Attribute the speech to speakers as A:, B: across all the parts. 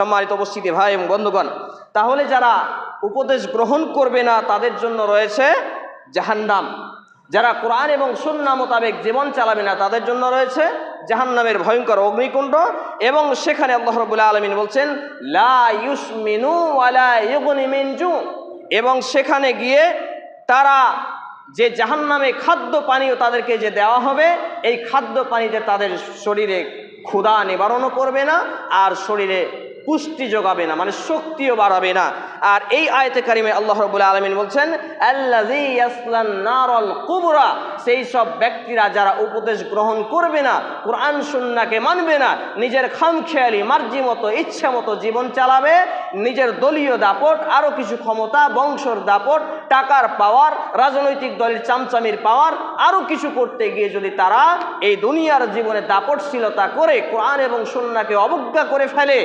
A: সম্মানিত উপস্থিতি, ভাই এবং বন্ধুগণ। তাহলে যারা উপদেশ গ্রহণ করবে না, তাদের জন্য রয়েছে জাহান্নাম। যারা কোরআন এবং সুন্না মোতাবেক জীবন চালাবে না, তাদের জন্য রয়েছে জাহান্নামের ভয়ঙ্কর অগ্নিকুণ্ড এবং সেখানে আল্লাহ রবুল্লা আলমিন বলছেন, লা ইউসমিনু ওয়ালা ইউগনি মিন এবং সেখানে গিয়ে তারা যে জাহান্নামে খাদ্য পানীয় তাদেরকে যে দেওয়া হবে, এই খাদ্য পানিতে তাদের শরীরে ক্ষুধা নিবারণও করবে না, আর শরীরে পুষ্টি যোগাবে না মানে শক্তিও বাড়াবে না। আর এই আয়তে কারিমে আল্লাহ রবুল্লা আলমিন বলছেন কুবরা সেই সব ব্যক্তিরা যারা উপদেশ গ্রহণ করবে না, কোরআন, সুন্নাকে মানবে না, নিজের খামখেয়ালি, মার্জি মতো, ইচ্ছা মতো জীবন চালাবে, নিজের দলীয় দাপট আরও কিছু ক্ষমতা, বংশর দাপট টাকার পাওয়ার, রাজনৈতিক দলের চামচামির পাওয়ার আরও কিছু করতে গিয়ে যদি তারা এই দুনিয়ার জীবনে দাপটশীলতা করে কোরআন এবং সুন্নাকে অবজ্ঞা করে ফেলে,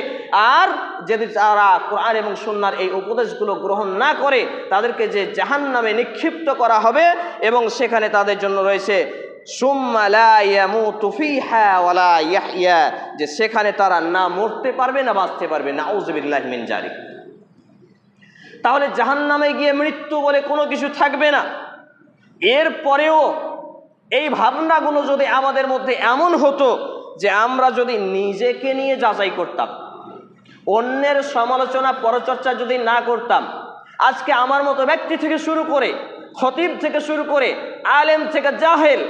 A: আর যদি তারা কোরআন এবং সুন্নার এই উপদেশগুলো গ্রহণ না করে, তাদেরকে যে জাহান নামে নিক্ষিপ্ত করা হবে এবং সেখানে তাদের জন্য রয়েছে যে সেখানে তারা না মরতে পারবে, না বাঁচতে পারবে না আউযুবিল্লাহি মিন তাহলে জাহান্নামে গিয়ে মৃত্যু বলে কোনো কিছু থাকবে না। এর পরেও এই ভাবনাগুলো যদি আমাদের মধ্যে এমন হতো যে আমরা যদি নিজেকে নিয়ে যাচাই করতাম, অন্যের সমালোচনা, পরচর্চা যদি না করতাম, আজকে আমার মতো ব্যক্তি থেকে শুরু করে, খতিব থেকে শুরু করে, আলেম থেকে জাহেল,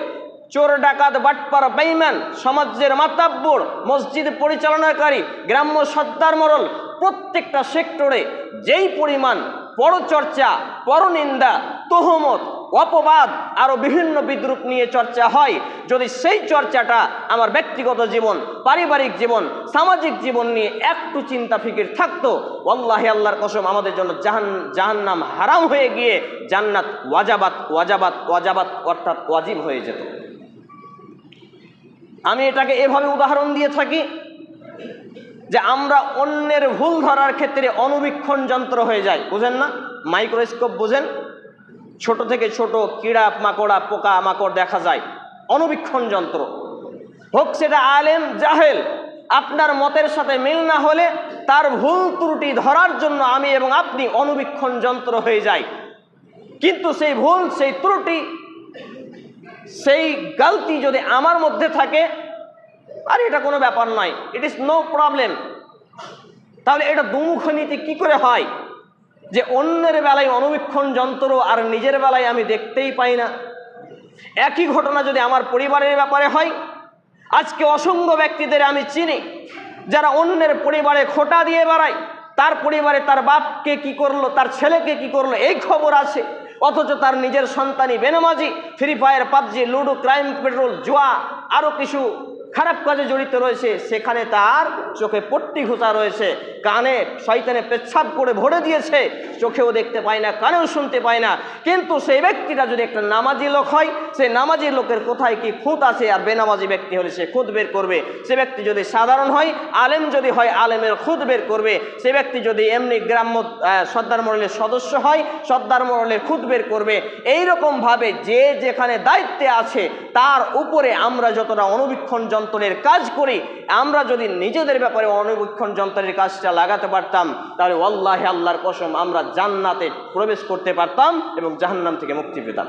A: চোর, ডাকাত, বাটপার বেইমান সমাজের মাতাব্বর, মসজিদ পরিচালনাকারী, গ্রাম্য সর্দার মরল প্রত্যেকটা সেক্টরে যেই পরিমাণ পরচর্চা, পরনিন্দা, তোহমত, অপবাদ আরও বিভিন্ন বিদ্রুপ নিয়ে চর্চা হয়, যদি সেই চর্চাটা আমার ব্যক্তিগত জীবন, পারিবারিক জীবন, সামাজিক জীবন নিয়ে একটু চিন্তা ফিকির থাকতো আল্লাহ আল্লাহর কসম আমাদের জন্য জাহান, জাহান্নাম হারাম হয়ে গিয়ে জান্নাত ওয়াজাবাত ওয়াজাবাত ওয়াজাবাত অর্থাৎ ওয়াজিব হয়ে যেত। আমি এটাকে এভাবে উদাহরণ দিয়ে থাকি যে আমরা অন্যের ভুল ধরার ক্ষেত্রে অনুবীক্ষণ যন্ত্র হয়ে যায় বুঝেন না? মাইক্রোস্কোপ বুঝেন? ছোট থেকে ছোট কীড়া মাকড়া পোকা মাকড় দেখা যায়। অনুবীক্ষণ যন্ত্র। হোক সেটা আলেম, জাহেল, আপনার মতের সাথে মিল না হলে তার ভুল ত্রুটি ধরার জন্য আমি এবং আপনি অনুবীক্ষণ যন্ত্র হয়ে যাই। কিন্তু সেই ভুল, সেই ত্রুটি, সেই গালতি যদি আমার মধ্যে থাকে আর এটা কোনো ব্যাপার নয়। ইট ইজ নো প্রবলেম তাহলে এটা দুমুখ নীতি কি করে হয়? যে অন্যের বেলায় অনুবীক্ষণ যন্ত্র আর নিজের বেলায় আমি দেখতেই পাই না। একই ঘটনা যদি আমার পরিবারের ব্যাপারে হয়, আজকে অসংখ্য ব্যক্তিদের আমি চিনি, যারা অন্যের পরিবারে খোটা দিয়ে বেড়ায়, তার পরিবারে তার বাপকে কি করল, তার ছেলেকে কি করল, এই খবর আছে। অথচ তার নিজের সন্তানই বেনামাজি, free fire, PUBG, ludo, crime, patrol, জোয়া আরও কিছু। খারাপ কাজে জড়িত রয়েছে, সেখানে তার চোখে পট্টি ঘোষা রয়েছে, কানে শয়তানে পেচ্ছাপ করে ভরে দিয়েছে, চোখেও দেখতে পায় না, কানেও শুনতে পায় না। কিন্তু সেই ব্যক্তিটা যদি একটা নামাজি লোক হয় সেই নামাজি লোকের কোথায় কি খুঁত আছে আর বেনামাজি ব্যক্তি হলে সে খুঁত বের করবে? সে ব্যক্তি যদি সাধারণ হয়, আলেম যদি হয়, আলেমের খুঁত বের করবে। সে ব্যক্তি যদি এমনি গ্রাম্য সর্দার মরলের সদস্য হয়, সর্দার মরলের খুঁত বের করবে। এই ভাবে যে যেখানে দায়িত্বে আছে, তার উপরে আমরা যতটা অনুবীক্ষণ যন্ত্রের কাজ করি, আমরা যদি নিজেদের ব্যাপারে অনুবীক্ষণ যন্ত্রের কাজটা লাগাতে পারতাম, তাহলে আল্লাহ আল্লাহর কসম আমরা জান্নাতে প্রবেশ করতে পারতাম এবং জাহান্নাম থেকে মুক্তি পেতাম।